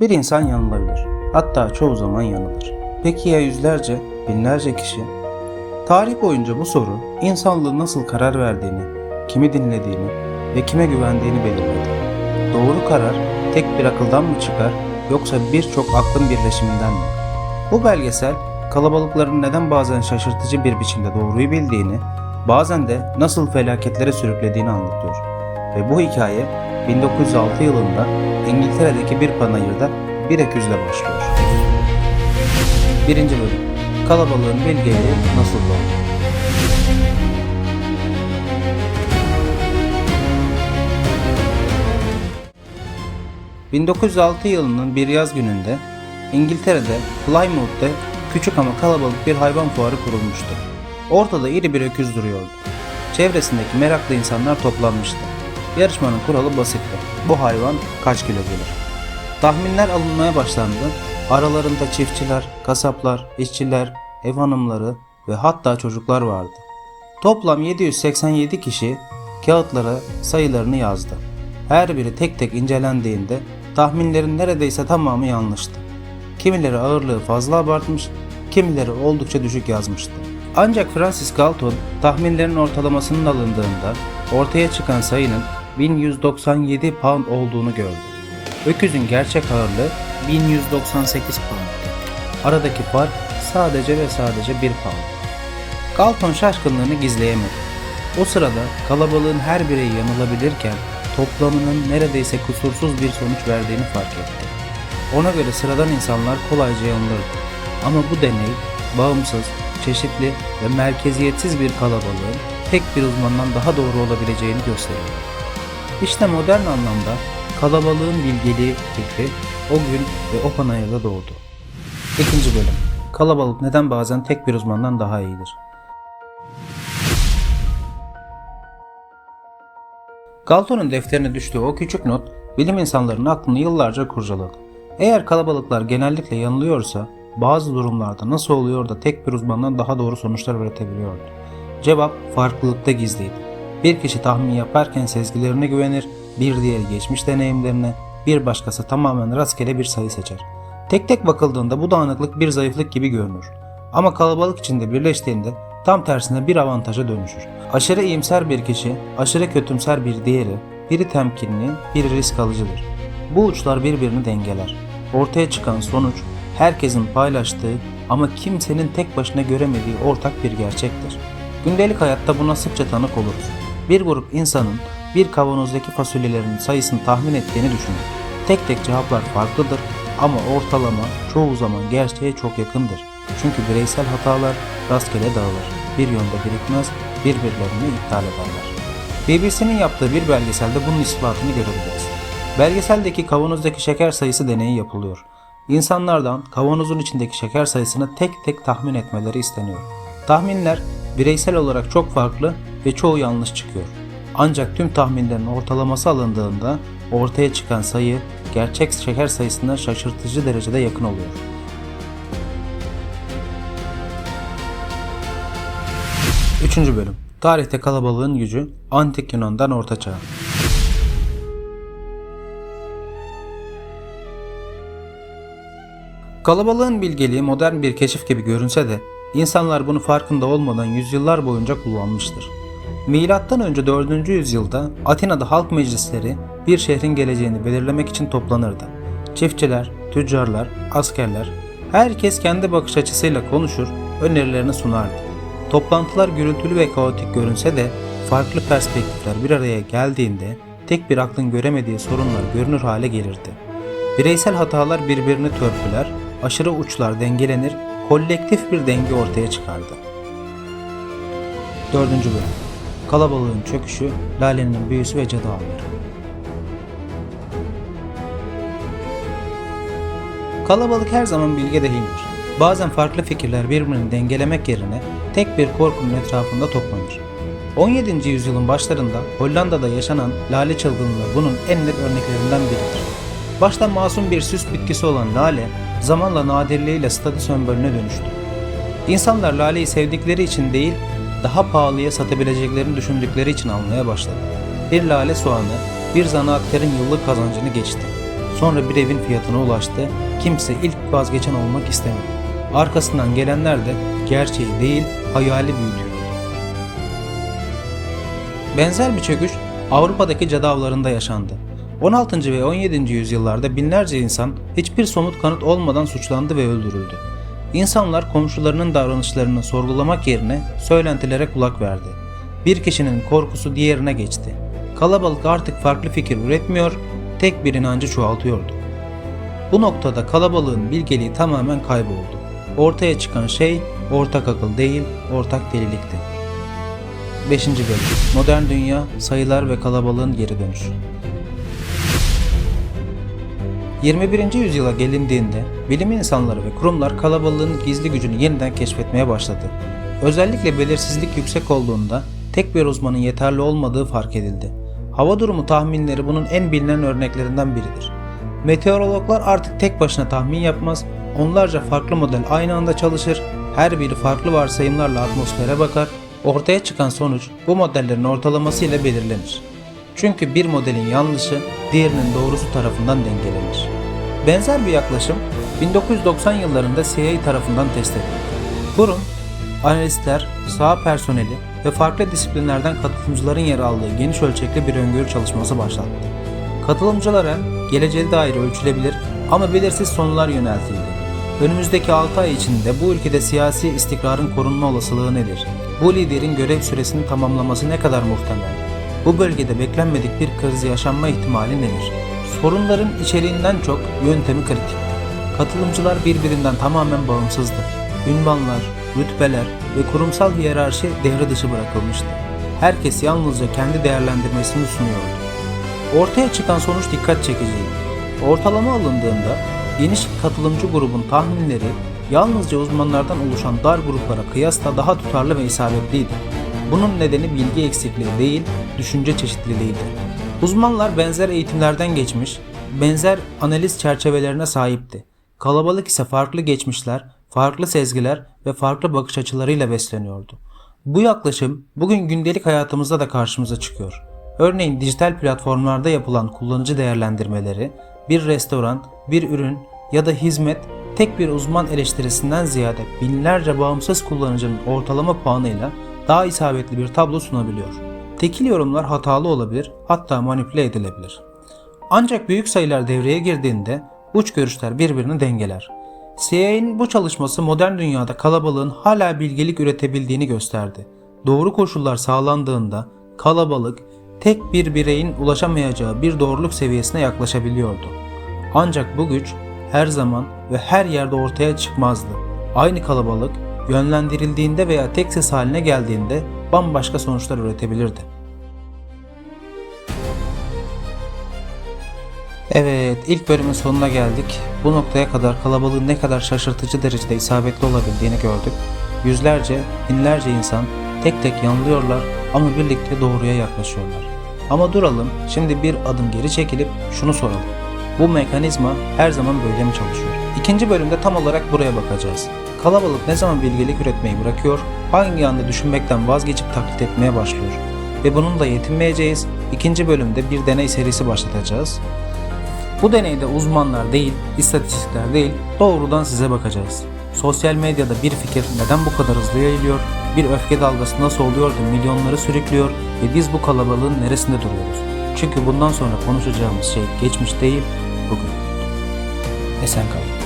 Bir insan yanılabilir. Hatta çoğu zaman yanılır. Peki ya yüzlerce, binlerce kişi? Tarih boyunca bu soru insanlığın nasıl karar verdiğini, kimi dinlediğini ve kime güvendiğini belirledi. Doğru karar tek bir akıldan mı çıkar yoksa birçok aklın birleşiminden mi? Bu belgesel kalabalıkların neden bazen şaşırtıcı bir biçimde doğruyu bildiğini, bazen de nasıl felaketlere sürüklediğini anlatıyor. Ve bu hikaye 1906 yılında İngiltere'deki bir panayırda bir öküzle başlıyor. Birinci bölüm Kalabalığın bilgeliği nasıl doğdu? ...1906 yılının bir yaz gününde İngiltere'de Plymouth'te küçük ama kalabalık bir hayvan fuarı kurulmuştu. Ortada iri bir öküz duruyordu. Çevresindeki meraklı insanlar toplanmıştı. Yarışmanın kuralı basitti. Bu hayvan kaç kilo gelir? Tahminler alınmaya başlandı. Aralarında çiftçiler, kasaplar, işçiler, ev hanımları ve hatta çocuklar vardı. Toplam 787 kişi kağıtlara sayılarını yazdı. Her biri tek tek incelendiğinde tahminlerin neredeyse tamamı yanlıştı. Kimileri ağırlığı fazla abartmış, kimileri oldukça düşük yazmıştı. Ancak Francis Galton tahminlerin ortalamasının alındığında ortaya çıkan sayının 1197 pound olduğunu gördü. Öküzün gerçek ağırlığı 1198 pound'tu. Aradaki fark sadece ve sadece 1 pound. Galton şaşkınlığını gizleyemedi. O sırada kalabalığın her bireyi yanılabilirken toplamının neredeyse kusursuz bir sonuç verdiğini fark etti. Ona göre sıradan insanlar kolayca yanılırdı. Ama bu deney bağımsız, çeşitli ve merkeziyetsiz bir kalabalığın tek bir uzmandan daha doğru olabileceğini gösteriyor. İşte modern anlamda kalabalığın bilgeliği fikri o gün ve o panayırda doğdu. İkinci bölüm. Kalabalık neden bazen tek bir uzmandan daha iyidir? Galton'un defterine düştüğü o küçük not bilim insanlarının aklını yıllarca kurcaladı. Eğer kalabalıklar genellikle yanılıyorsa bazı durumlarda nasıl oluyor da tek bir uzmandan daha doğru sonuçlar üretebiliyordu? Cevap farklılıkta gizliydi. Bir kişi tahmin yaparken sezgilerine güvenir, bir diğeri geçmiş deneyimlerine, bir başkası tamamen rastgele bir sayı seçer. Tek tek bakıldığında bu dağınıklık bir zayıflık gibi görünür. Ama kalabalık içinde birleştiğinde tam tersine bir avantaja dönüşür. Aşırı iyimser bir kişi, aşırı kötümser bir diğeri, biri temkinli, biri risk alıcıdır. Bu uçlar birbirini dengeler. Ortaya çıkan sonuç herkesin paylaştığı ama kimsenin tek başına göremediği ortak bir gerçektir. Gündelik hayatta buna sıkça tanık oluruz. Bir grup insanın bir kavanozdaki fasulyelerin sayısını tahmin ettiğini düşünün. Tek tek cevaplar farklıdır ama ortalama çoğu zaman gerçeğe çok yakındır. Çünkü bireysel hatalar rastgele dağılır. Bir yönde birikmez, birbirlerini iptal ederler. BBC'nin yaptığı bir belgeselde bunun ispatını görebiliriz. Belgeseldeki kavanozdaki şeker sayısı deneyi yapılıyor. İnsanlardan kavanozun içindeki şeker sayısını tek tek tahmin etmeleri isteniyor. Tahminler bireysel olarak çok farklı ve çoğu yanlış çıkıyor. Ancak tüm tahminlerin ortalaması alındığında ortaya çıkan sayı gerçek şeker sayısına şaşırtıcı derecede yakın oluyor. Üçüncü bölüm. Tarihte kalabalığın gücü Antik Yunan'dan Orta Çağ. Kalabalığın bilgeliği modern bir keşif gibi görünse de insanlar bunu farkında olmadan yüzyıllar boyunca kullanmıştır. Milattan önce 4. yüzyılda Atina'da halk meclisleri bir şehrin geleceğini belirlemek için toplanırdı. Çiftçiler, tüccarlar, askerler, herkes kendi bakış açısıyla konuşur, önerilerini sunardı. Toplantılar gürültülü ve kaotik görünse de farklı perspektifler bir araya geldiğinde tek bir aklın göremediği sorunlar görünür hale gelirdi. Bireysel hatalar birbirini törpüler, aşırı uçlar dengelenir, kolektif bir denge ortaya çıkardı. 4. bölüm Kalabalığın çöküşü, Lale'nin büyüsü ve cadı avları. Kalabalık her zaman bilge değildir. Bazen farklı fikirler birbirini dengelemek yerine tek bir korkunun etrafında toplanır. 17. yüzyılın başlarında Hollanda'da yaşanan lale çılgınlığı bunun en net örneklerinden biridir. Başta masum bir süs bitkisi olan lale, zamanla nadirliğiyle statü sembolüne dönüştü. İnsanlar laleyi sevdikleri için değil, daha pahalıya satabileceklerini düşündükleri için almaya başladı. Bir lale soğanı, bir zanaatkarın yıllık kazancını geçti. Sonra bir evin fiyatına ulaştı. Kimse ilk vazgeçen olmak istemedi. Arkasından gelenler de gerçeği değil hayali büyütüyordu. Benzer bir çöküş Avrupa'daki cadı avlarında yaşandı. 16. ve 17. yüzyıllarda binlerce insan hiçbir somut kanıt olmadan suçlandı ve öldürüldü. İnsanlar komşularının davranışlarını sorgulamak yerine söylentilere kulak verdi. Bir kişinin korkusu diğerine geçti. Kalabalık artık farklı fikir üretmiyor, tek bir inancı çoğaltıyordu. Bu noktada kalabalığın bilgeliği tamamen kayboldu. Ortaya çıkan şey ortak akıl değil, ortak delilikti. 5. bölüm Modern Dünya, Sayılar ve Kalabalığın Geri Dönüşü 21. yüzyıla gelindiğinde bilim insanları ve kurumlar kalabalığın gizli gücünü yeniden keşfetmeye başladı. Özellikle belirsizlik yüksek olduğunda tek bir uzmanın yeterli olmadığı fark edildi. Hava durumu tahminleri bunun en bilinen örneklerinden biridir. Meteorologlar artık tek başına tahmin yapmaz, onlarca farklı model aynı anda çalışır, her biri farklı varsayımlarla atmosfere bakar, ortaya çıkan sonuç bu modellerin ortalaması ile belirlenir. Çünkü bir modelin yanlışı diğerinin doğrusu tarafından dengelenir. Benzer bir yaklaşım 1990 yıllarında CIA tarafından test edildi. Kurum, analistler, saha personeli ve farklı disiplinlerden katılımcıların yer aldığı geniş ölçekli bir öngörü çalışması başlattı. Katılımcılara geleceğe dair ölçülebilir ama belirsiz sonular yöneltildi. Önümüzdeki 6 ay içinde bu ülkede siyasi istikrarın korunma olasılığı nedir? Bu liderin görev süresini tamamlaması ne kadar muhtemel? Bu bölgede beklenmedik bir kriz yaşanma ihtimali nedir? Sorunların içeriğinden çok yöntemi kritikti. Katılımcılar birbirinden tamamen bağımsızdı. Ünvanlar, rütbeler ve kurumsal hiyerarşi devre dışı bırakılmıştı. Herkes yalnızca kendi değerlendirmesini sunuyordu. Ortaya çıkan sonuç dikkat çekiciydi. Ortalama alındığında geniş katılımcı grubun tahminleri yalnızca uzmanlardan oluşan dar gruplara kıyasla daha tutarlı ve isabetliydi. Bunun nedeni bilgi eksikliği değil, düşünce çeşitliliğiydi. Uzmanlar benzer eğitimlerden geçmiş, benzer analiz çerçevelerine sahipti. Kalabalık ise farklı geçmişler, farklı sezgiler ve farklı bakış açılarıyla besleniyordu. Bu yaklaşım bugün gündelik hayatımızda da karşımıza çıkıyor. Örneğin dijital platformlarda yapılan kullanıcı değerlendirmeleri, bir restoran, bir ürün ya da hizmet tek bir uzman eleştirisinden ziyade binlerce bağımsız kullanıcının ortalama puanıyla daha isabetli bir tablo sunabiliyor. Tekil yorumlar hatalı olabilir, hatta manipüle edilebilir. Ancak büyük sayılar devreye girdiğinde uç görüşler birbirini dengeler. CIA'nin bu çalışması modern dünyada kalabalığın hala bilgelik üretebildiğini gösterdi. Doğru koşullar sağlandığında kalabalık tek bir bireyin ulaşamayacağı bir doğruluk seviyesine yaklaşabiliyordu. Ancak bu güç her zaman ve her yerde ortaya çıkmazdı. Aynı kalabalık yönlendirildiğinde veya tek ses haline geldiğinde bambaşka sonuçlar üretebilirdi. Evet, ilk bölümün sonuna geldik. Bu noktaya kadar kalabalığın ne kadar şaşırtıcı derecede isabetli olabildiğini gördük. Yüzlerce, binlerce insan tek tek yanılıyorlar ama birlikte doğruya yaklaşıyorlar. Ama duralım, şimdi bir adım geri çekilip şunu soralım. Bu mekanizma her zaman böyle mi çalışıyor? İkinci bölümde tam olarak buraya bakacağız. Kalabalık ne zaman bilgelik üretmeyi bırakıyor, hangi anda düşünmekten vazgeçip taklit etmeye başlıyor? Ve bununla yetinmeyeceğiz. İkinci bölümde bir deney serisi başlatacağız. Bu deneyde uzmanlar değil, istatistikler değil, doğrudan size bakacağız. Sosyal medyada bir fikir neden bu kadar hızlı yayılıyor, bir öfke dalgası nasıl oluyor da milyonları sürüklüyor ve biz bu kalabalığın neresinde duruyoruz? Çünkü bundan sonra konuşacağımız şey geçmiş değil, bugün. Esen kalın.